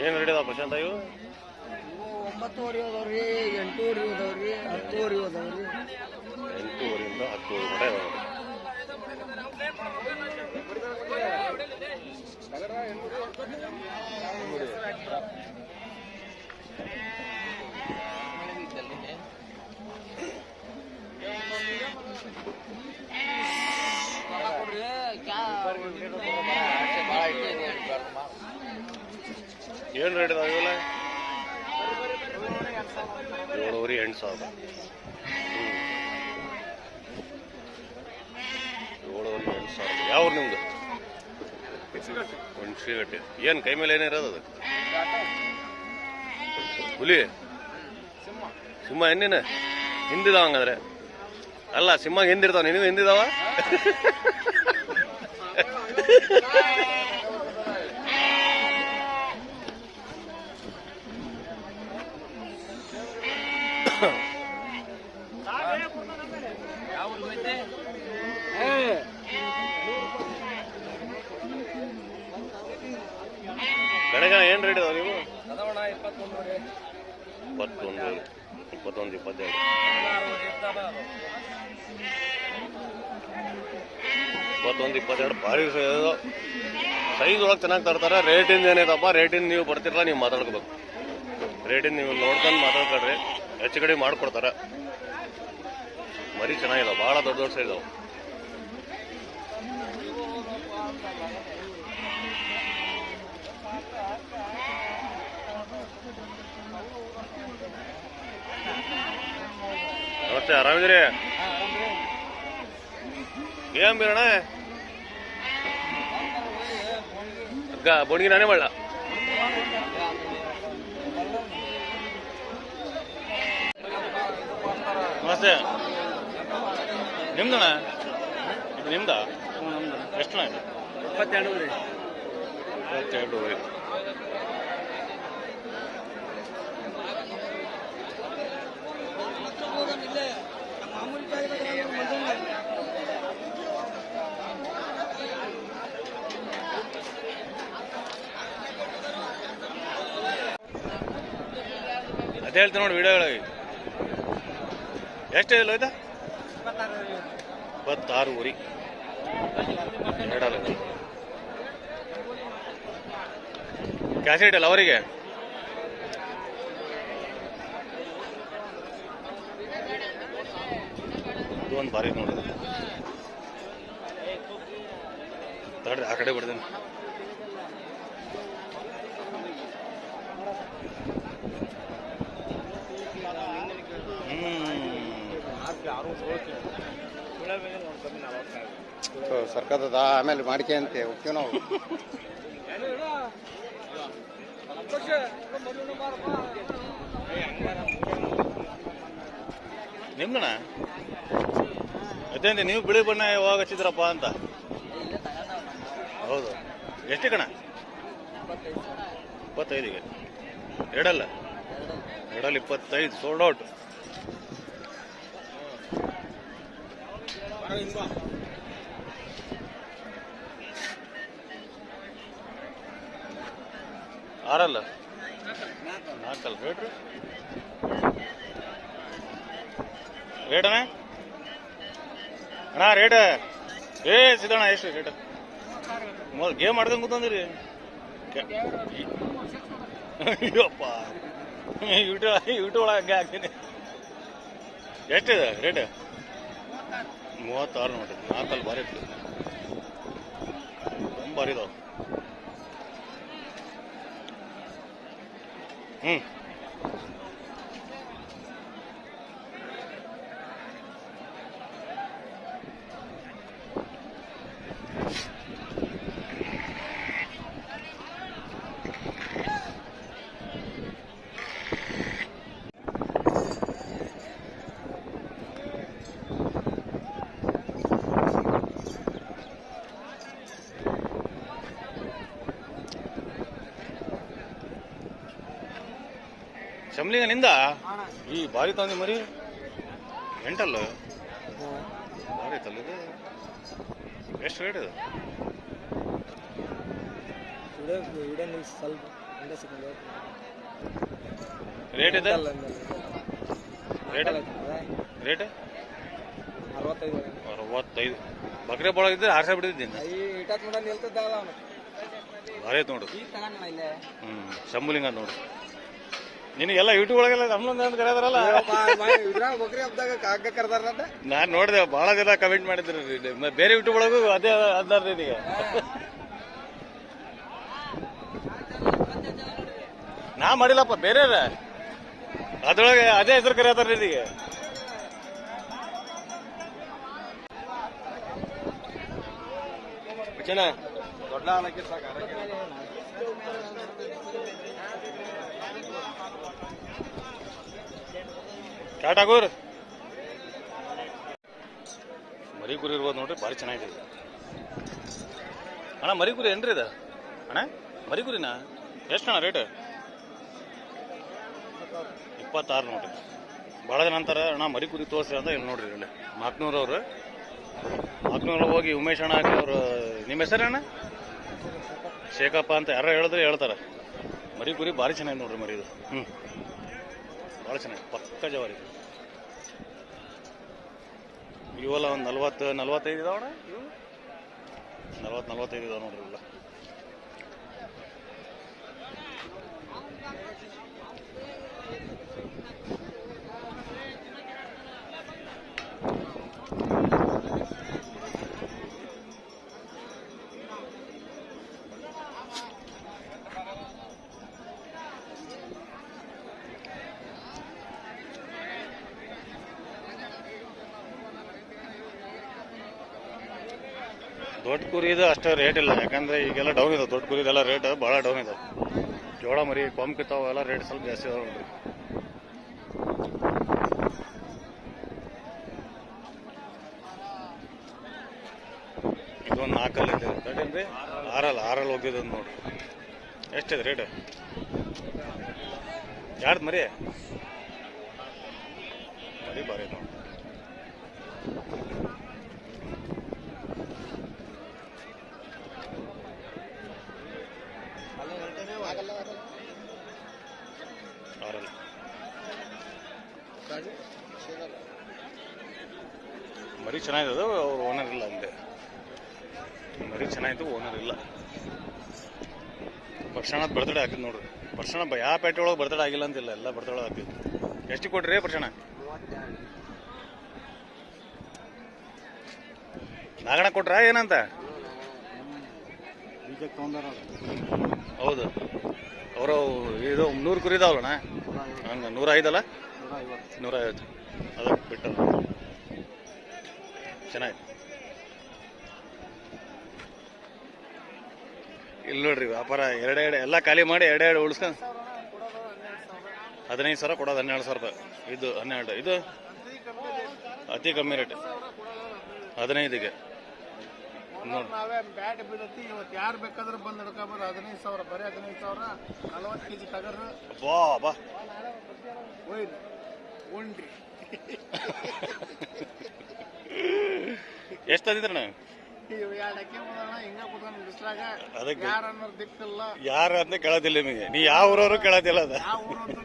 ಏನೇನು ರೆಡಿ ಅದಾವ ಪ್ರಶಾಂತ ಇವು ಒಂಬತ್ತುವರೆ ಅದಾವ್ರಿ ಎಂಟೂವರೆ ಅದಾವ್ರಿ ಹತ್ತುವರೆ ಅದಾವ್ರಿ. ಎಂಟೂವರೆಯಿಂದ ಹತ್ತುವರೆ ಗಂಟೆ ಇದಾವೆ ಏನು ರೇಟ್ ಇದಾವೆ ಏಳುವರೆ ಎಂಟು ಸಾವಿರ. ಹ್ಞೂ ಏಳುವರೆ ಎಂಟು ಸಾವಿರ. ಯಾವ ನಿಮ್ದು? ಹುಣ್ಸಿಗಟ್ಟಿ ಏನು ಕೈ ಮೇಲೆ ಏನಿರೋದು ಅದು? ಹುಲಿ? ಸಿಂಹ ಹೆಣ್ಣಿನ? ಹಿಂದಿದಾವ ಹಂಗಂದ್ರೆ. ಅಲ್ಲ ಸಿಂಹ ಹಿಂದಿರ್ತಾವ. ನಿನಗೂ ಹಿಂದಿದಾವ? ಗಣಗ ಏನು ರೇಟ್ ಇದಾವೆ ನೀವು? ಇಪ್ಪತ್ತೊಂದು ಇಪ್ಪತ್ತೊಂದು ಇಪ್ಪತ್ತೆರಡು. ಇಪ್ಪತ್ತೊಂದು ಇಪ್ಪತ್ತೆರಡು ಭಾರಿ ಸೈಜ್ ಒಳಗೆ ಚೆನ್ನಾಗಿ ತರ್ತಾರೆ. ರೇಟಿಂದ ಏನೈತಪ್ಪ ರೇಟಿಂದ ನೀವು ಬರ್ತಿರಲ್ಲ ನೀವು ಮಾತಾಡ್ಕೋಬೇಕು. ರೇಟಿಂದ ನೀವು ನೋಡ್ಕೊಂಡು ಮಾತಾಡ್ಕೊಳ್ರಿ. ಹೆಚ್ಚು ಕಡಿಮೆ ಮಾಡ್ಕೊಡ್ತಾರೆ. ಮರಿ ಚೆನ್ನಾಗಿದಾವ. ಭಾಳ ದೊಡ್ಡ ದೊಡ್ಡ ಸೈಜ್ ಅವು ನಮಸ್ತೆ ಆರಾಮಿದ್ರಿ? ಏನ್ ಬೀರಣ ಬೋಣಿಗೆ ನಾನೇ ಮಾಡ ನಮಸ್ತೆ. ನಿಮ್ದಣ್ಣ? ಇದು ನಿಮ್ದ? ಎಷ್ಟು ಇಪ್ಪತ್ತೆರಡು ಇಪ್ಪತ್ತೆರಡು ಅದೇ ಹೇಳ್ತೀನಿ ನೋಡಿ ವಿಡಿಯೋಗಳಿಗೆ ಎಷ್ಟು ಇಲ್ಲ ಆಯ್ತಾ ಇಪ್ಪತ್ತಾರು ಊರಿ ಕ್ಯಾಸೆಟ್ ಅಲ್ಲ ಅವರಿಗೆ? ಒಂದು ಭಾರಿ ನೋಡಿ ತಡ್ರಿ, ಆ ಕಡೆ ಬಿಡ್ತೇನೆ. ಸರ್ಕದ ಆಮೇಲೆ ಮಾಡ್ಕೊಂತೆ ಹೋಗ್ತೀವಿ ನಾವು. ನಿಮ್ಗಣ? ಅದೇ ನೀವು ಬಿಳಿ ಬಣ್ಣ ಯಾವಾಗ ಹಚ್ಚಿದ್ರಪ್ಪ ಅಂತ? ಹೌದು. ಎಷ್ಟು ಕಣ ಇಪ್ಪತ್ತೈದಿಗೆ? ಎರಡಲ್ಲ? ಎರಡಲ್ಲ ಇಪ್ಪತ್ತೈದು ಸೋಲ್ಡ್ ಔಟ್ ಆರಲ್ಲ? ನಾಲ್ಕಲ್ಲ, ಹೇಳ್ರಿ. ರೇಟ್ ಅಣ್ಣ? ಅಣ್ಣ, ರೇಟ. ಏ, ಸಿದ್ದಣ್ಣ, ಎಷ್ಟು ರೇಟ್? ಮೊದಲು ಗೇಮ್ ಮಾಡ್ದಂಗೆ ಕೂತಂದಿರಿ. ಅಯ್ಯಪ್ಪ. ಯೂಟ್ಯೂಬ್ ಯೂಟ್ಯೂಬ್ ಒಳಗೆ ಹಂಗೆ ಹಾಕ್ತೀನಿ. ಎಷ್ಟಿದೆ ರೇಟ್? ಮೂವತ್ತಾರು ನೋಡಿ ನಾಲ್ಕಲ್ಲಿ ಭಾರಿ ಇತ್ತು. ತುಂಬ ಭಾರಿ ಇದಾವೆ. ಹ್ಞೂ ಶಮ್ಲಿಂಗ ನಿಂದ ಈ ಭಾರಿ ತಂದಿ ಮರಿ ಎಂಟಲ್ಲ? ಭಾರಿ ಐತಲ್ಲ ಇದು. ಎಷ್ಟು ರೇಟ್ ಇದು. ರೇಟ್ ಇದೆ? ರೇಟ್ ಅರವತ್ತೈದು. ಬಕ್ರೆ ಬಳಗ ಇದ್ರೆ ಆರ್ಸ ಬಿಡಿದ್ದೀನಿ ಭಾರಿ ನೋಡು. ಹ್ಮ್ ಶಂಭುಲಿಂಗ ಅಂತ ನೋಡು. ನಿನಗೆಲ್ಲ ಯೂಟ್ಯೂಬ್ ಒಳಗೆಲ್ಲ ನಮ್ಲೊಂದು ಅಂತ ಕರೆದಾರಲ್ಲ? ಬಕ್ರಿ ಹಬ್ದಾಗ ಕಾಗ ಕರ್ದಾರಂತ ನಾನು ನೋಡಿದೆ ಬಹಳ ಜನ ಕಮೆಂಟ್ ಮಾಡಿದ್ರು ಬೇರೆ ಯೂಟ್ಯೂಬ್ ಒಳಗೂ ಅದೇ ಅದಾರ ನಿನಗೆ ನಾ ಮಾಡಿಲ್ಲಪ್ಪ ಬೇರೆ ಅದ್ರೊಳಗೆ ಅದೇ ಹೆಸರು ಕರೆಯತಾರ ನಿನಗೆ ದೊಡ್ಡ ಸಾಕು ಟಾಟಾಗೂರ್ ಮರಿ ಕುರಿ ಇರ್ಬೋದು ನೋಡ್ರಿ, ಭಾರಿ ಚೆನ್ನಾಗಿದೆ. ಅಣ್ಣ ಮರಿ ಕುರಿ ಏನ್ರಿ ಇದು? ಅಣ್ಣ ಮರಿ ಕುರಿನಾ ಎಷ್ಟು ಅಣ್ಣ ರೇಟ್ ಇಪ್ಪತ್ತಾರು ನೋಡ್ರಿ. ಭಾಳ ಜನ ಅಂತಾರೆ, ಅಣ್ಣ ಮರಿ ಕುರಿ ತೋರಿಸ್ರಿ ಅಂತ ಇಲ್ಲಿ ನೋಡ್ರಿ ಇಲ್ಲಿ. ಮಾಕ್ನೂರವ್ರು ಮಾಕ್ನೂರು ಹೋಗಿ ಉಮೇಶ್ ಅಣ್ಣ ಅವರು, ನಿಮ್ಮ ಹೆಸರು ಅಣ್ಣ? ಶೇಖಪ್ಪ ಅಂತ ಯಾರು ಹೇಳಿದ್ರೆ ಹೇಳ್ತಾರೆ. ಮರಿ ಕುರಿ ಭಾರಿ ಚೆನ್ನಾಗಿದೆ ನೋಡ್ರಿ ಮರಿ ಇದು. ಹ್ಞೂ ಭಾಳ ಚೆನ್ನಾಗಿ ಪಕ್ಕ ಜವಾರಿ. ಇವೆಲ್ಲ ಒಂದು ನಲ್ವತ್ತು ನಲ್ವತ್ತೈದು ಇದಾವಣ ನಲ್ವತ್ತು ನಲ್ವತ್ತೈದು ಇದಾವೆ ನೋಡ್ರಿ ಇವೆಲ್ಲ. ದೊಡ್ಡ ಕುರಿದು ಅಷ್ಟೇ ರೇಟ್ ಇಲ್ಲ. ಯಾಕಂದ್ರೆ ಈಗೆಲ್ಲ ಡೌನ್ ಇದೆ. ದೊಡ್ಡ ಕುರಿದೆಲ್ಲ ರೇಟ್ ಭಾಳ ಡೌನ್ ಇದೆ. ಜೋಳ ಮರಿ ಕೊಂಬ್ಕಿತ್ತಾವ ಎಲ್ಲ ರೇಟ್ ಸ್ವಲ್ಪ ಜಾಸ್ತಿ ಇದಾವೆ ನೋಡ್ರಿ. ಇದೊಂದು ನಾಲ್ಕಲ್ಲಿ ಇದೆ. ಆರಲ್ಲ ಆರಲ್ಲಿ ಆರಲ್ಲಿ ಹೋಗಿದ್ದು ನೋಡ್ರಿ. ಎಷ್ಟಿದೆ ರೇಟ್ ಯಾರ್ದು ಮರಿ? ಮರಿ ಬಾರಿ ನೋಡಿ ಆರಲ್ಲಿ ಮರಿ ಚೆನ್ನಾಗಿದೆ, ಅವ್ರು ಓನರ್ ಇಲ್ಲ ಅಂದೆ. ಮರಿ ಚೆನ್ನಾಗಿತ್ತು ಓನರ್ ಇಲ್ಲ. ಪರ್ಷಣದ ಬರ್ತಡೆ ಹಾಕಿದ್ ನೋಡ್ರಿ. ಪರ್ಷಣ ಯಾವ ಪೇಟೆ ಒಳಗೆ ಬರ್ತಡೆ ಆಗಿಲ್ಲ ಅಂತಿಲ್ಲ, ಎಲ್ಲ ಬರ್ತಡೆ ಹಾಕಿದ್ದು. ಎಷ್ಟು ಕೊಟ್ರಿ ಪರ್ಷಣ ನಾಗಣ ಕೊಟ್ರ ಏನಂತ? ಹೌದು. ಅವರು ಇದು ನೂರು ಕುರಿ ಇದಾವಲ್ಲಣ್ಣ. ಹಂಗ ನೂರ ಐದಲ್ಲ? ನೂರ ಐವತ್ತು ಅದಕ್ಕೆ ಬಿಟ್ಟು ಚೆನ್ನಾಗಿ ಇಲ್ಲಿ ನೋಡ್ರಿ ವ್ಯಾಪಾರ ಎರಡೆರಡು ಎಲ್ಲ ಖಾಲಿ ಮಾಡಿ ಎರಡೆರಡು ಉಳಿಸ್ಕೊಂಡು ಹದಿನೈದು ಸಾವಿರ ಕೊಡೋದು ಹನ್ನೆರಡು ಸಾವಿರ ರೂಪಾಯಿ. ಇದು ಹನ್ನೆರಡು ಇದು ಅತಿ ಕಮ್ಮಿ ರೇಟ್. ಹದಿನೈದಿಗೆ. ನೋಡಿ. ನಾವೇ ಬ್ಯಾಟ್ ಬೀಳತ್ತಿ ಇವತ್ತು ಯಾರು ಬೇಕಾದ್ರೂ ಬಂದು ಹಿಡ್ಕೊಬೋದು ಹದಿನೈದು ಸಾವಿರ ಬರೀ ಹದಿನೈದು ಸಾವಿರ ನಲವತ್ತು ಕೆ ಜಿ ಟಗರು ಬಾ ಬಾ ಒಯ್ದು ಉಂಡ್ರಿ ಎಷ್ಟು ತಂದಿದ್ರಣ್ಣ ಇವು ಎರಡು ಅಕ್ಕಿ ಬಂದಣ ಹಿಂಗ ಕುತ್ಕೊಂಡು ಬಿಸ್ಲಾಗ ಅದಕ್ಕೆ ಯಾರು ಅನ್ನೋರು ದಿಕ್ಕಿಲ್ಲ ಯಾರು ಅಂತ ಕೇಳೋದಿಲ್ಲ ನಿಮಗೆ. ನೀ ಯಾವ ಊರವರು ಕೇಳೋದಿಲ್ಲ ಅದ. ಯಾವ ಊರು ಅಂತ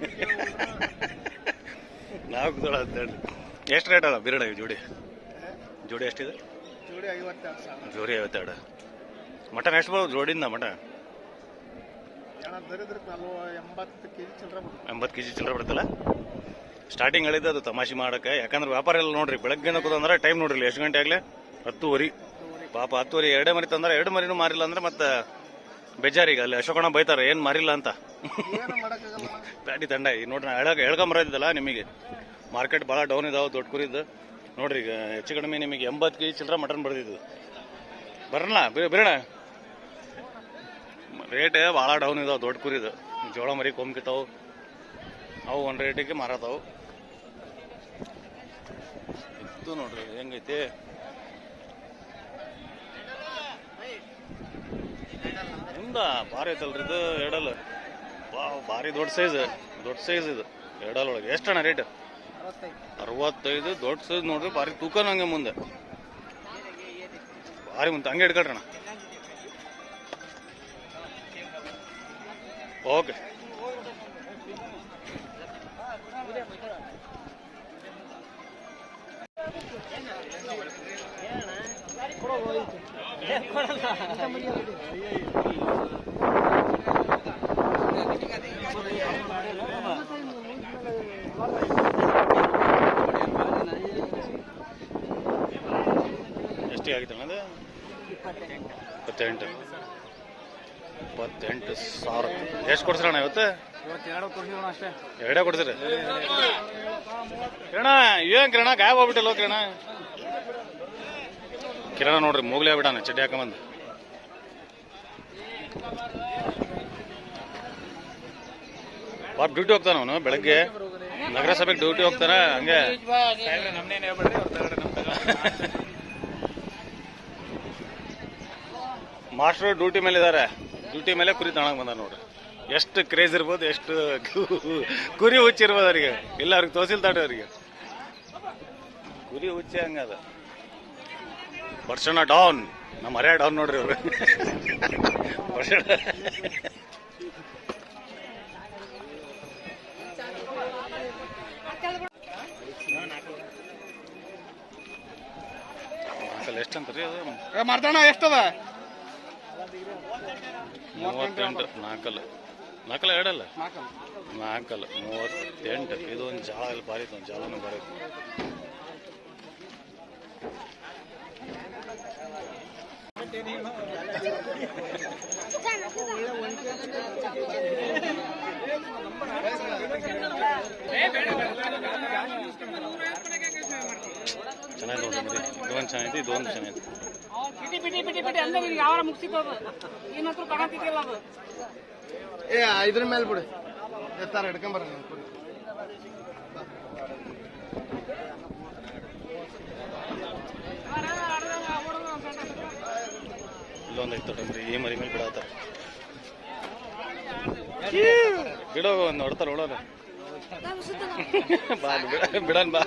ನಾವು ಕೂದಳ ಅಂತ ಹೇಳಿ ಎಷ್ಟು ರೇಟ್ ಅಲ್ಲ ಬಿರಡ ಜೋಡಿ? ಜೋಡಿ ಎಷ್ಟಿದೆ? ಜೋಡಿ ಐವತ್ತೆರಡು ಸಾವಿರ. ಜೋಡಿ ಐವತ್ತೆರಡು. ಮಟನ್ ಎಷ್ಟು ಬರೋದು ಜೋಡಿಂದ ಮಟನ್? ಜನ ದರಿದ್ರ ನಲ್ವ ಎಂಬತ್ತು ಕೆ ಜಿ ಚಿಲ್ಲರೆ ಎಂಬತ್ತು ಕೆ ಜಿ ಚಿಲ್ಲರೆ ಬಿಡುತ್ತಲ್ಲ ಸ್ಟಾರ್ಟಿಂಗ್ ಹೇಳಿದ್ದು ಅದು ತಮಾಷೆ ಮಾಡಕ್ಕೆ. ಯಾಕಂದ್ರೆ ವ್ಯಾಪಾರ ಎಲ್ಲ ನೋಡ್ರಿ ಬೆಳಗ್ಗೆನ ಕೂತಂದ್ರೆ ಟೈಮ್ ನೋಡ್ರಿ ಎಷ್ಟು ಗಂಟೆ ಆಗಲಿ? ಹತ್ತುವರಿ. ಪಾಪ ಹತ್ತುವರಿ ಎರಡೇ ಮರಿ ತಂದ್ರೆ ಎರಡು ಮರಿನೂ ಮಾರಿಲ್ಲ ಅಂದ್ರೆ ಮತ್ತೆ ಬೇಜಾರಿಗೆ. ಅಲ್ಲಿ ಅಶೋಕಣ್ಣ ಬೈತಾರೆ ಏನು ಮಾರಿಲ್ಲ ಅಂತ. ಪ್ಯಾಟಿ ತಂಡ. ಈ ನೋಡ್ರಿ ನಾ ಹೇಳಕ್ ಹೇಳ್ಕೊಂಬರೋದಿದ್ದಲ್ಲ ನಿಮಗೆ. ಮಾರ್ಕೆಟ್ ಭಾಳ ಡೌನ್ ಇದಾವೆ ದೊಡ್ಡ ಕುರಿದು. ನೋಡ್ರಿ ಈಗ ಹೆಚ್ಚು ಕಡಿಮೆ ನಿಮಗೆ ಎಂಬತ್ತು ಕೆ ಜಿ ಚಿಲ್ಲರೆ ಮಟನ್ ಬರ್ದಿದ್ದು ಬರೋಣ ಬಿರೋಣ ರೇಟ್ ಭಾಳ ಡೌನ್ ಇದಾವೆ ದೊಡ್ಡ ಕುರಿದು. ಜೋಳ ಮರಿ ಕೊಂಬ್ಕಿತಾವು ಅವು ಒಂದು ರೇಟಿಗೆ ಮಾರತಾವು ಇತ್ತು ನೋಡ್ರಿ, ಹೆಂಗೈತಿ? ಹಿಂದ ಭಾರಿ ಐತಲ್ರಿ ಇದು ಎಡಲ್ ಭಾರಿ ದೊಡ್ಡ ಸೈಜ್ ದೊಡ್ಡ ಸೈಜ್ ಇದು ಎಡಲ್ ಒಳಗೆ. ಅಣ್ಣ ರೇಟ್? ಅರವತ್ತೈದು, ದೊಡ್ಡ ಸೈಜ್ ನೋಡ್ರಿ, ಭಾರಿ ತೂಕ ನಂಗೆ ಮುಂದೆ. ಭಾರಿ ಮುಂದೆ, ಹಂಗೆ ಹಿಡ್ಕೊಳ್ರಣ ಓಕೆ. ಎಷ್ಟಿಗೆ ಆಗಿತ್ತಣ್ಣ ಅದು? ಇಪ್ಪತ್ತೆಂಟು. ಇಪ್ಪತ್ತೆಂಟು ಸಾವಿರ. ಎಷ್ಟು ಕೊಡ್ತೀರಣ್ಣ ಇವತ್ತು? ಎರಡು ಕೊಡ್ತೀರಿ ಕಿರಣ ಏನ್ ಕಿರಣ ಗಾಯ ಹೋಗ್ಬಿಟ್ಟಲ್ವ ಕಿರಣ ಕಿರಣ ನೋಡ್ರಿ, ಮೂಗ್ಲೇ ಬಿಡಾನ, ಚಡ್ಡಿ ಹಾಕೊಂಬಂದು. ಪಾಪ ಡ್ಯೂಟಿ ಹೋಗ್ತಾನ ಅವನು, ಬೆಳಗ್ಗೆ. ನಗರಸಭೆಗೆ ಡ್ಯೂಟಿ ಹೋಗ್ತಾನ, ಹಂಗೆ. ತಗಡೆ ಮಾಸ್ಟರ್ ಡ್ಯೂಟಿ ಮೇಲೆ ಇದ್ದಾರೆ ಡ್ಯೂಟಿ ಮೇಲೆ ಕುರಿ ತಗೊಳಕ್ ಬಂದ ನೋಡ್ರಿ. ಎಷ್ಟು ಕ್ರೇಜ್ ಇರ್ಬೋದು, ಎಷ್ಟು ಕುರಿ ಹುಚ್ಚಿರ್ಬೋದು ಅವ್ರಿಗೆ. ಇಲ್ಲ, ಅವ್ರಿಗೆ ತೋಸಿಲ್ತಾಡ್ರಿ ಅವ್ರಿಗೆ. ಕುರಿ ಹುಚ್ಚಿ ಹಂಗದ ವರ್ಷಣ ಡೌನ್. ನಮ್ಮ ಹರ್ಯ ಡೌನ್ ನೋಡ್ರಿ ಅವ್ರು. ವರ್ಷಣ ನಾಲ್ಕಲ್ಲಿ ಎಷ್ಟು ರೀ ಅದು ಮಾಡ್ತಾಣ ಎಷ್ಟದ? ಮೂವತ್ತೆಂಟು ನಾಲ್ಕಲ್ಲ. ನಾಲ್ಕಲ್ಲ ಎರಡಲ್ಲ? ನಾಲ್ಕು ನಾಲ್ಕಲ್ಲ ಮೂವತ್ತೆಂಟು. ಇದೊಂದು ಜಾಲ ಜಾಳ ಭಾರಿ ಇತ್ತು ಒಂದು ಜಾಲನು ಭಾರಿ ಇತ್ತು. ಚೆನ್ನಾಗಿ ನೋಡ್ರಿ ಮರಿ ಇದೊಂದು ಚೆನ್ನಾಗಿದೆ ಇದೊಂದು ಚೆನ್ನಾಗಿದೆ ಬಿಟಿ ಬಿಟಿ ಬಿಟಿ ಬಿಟಿ ಅಂದ್ರೆ ನಿನಗೆ ಯಾವಾರ ಮುಗಿಸಿತ್ತು ಅದು ಏನಂತೂ ತಗೊಂತಿದ್ದಿಲ್ಲ ಅದು ಏ ಇದ್ರ ಮೇಲೆ ಬಿಡಿ ಎತ್ತಾರ ಹಿಡ್ಕೊಂಬರ ಇಲ್ಲೊಂದು ಐತೆ ನೋಡ್ರಿ ಈ ಮರಿ ಮೇಲೆ ಬಿಡತ್ತಾರ ಬಿಡೋ ನೋಡ್ತಾರ ಹೊಡ್ತಾರ ಹೊಡೋದ ಬಾ ಬಿಡ ಬಿಡನ್ ಬಾ.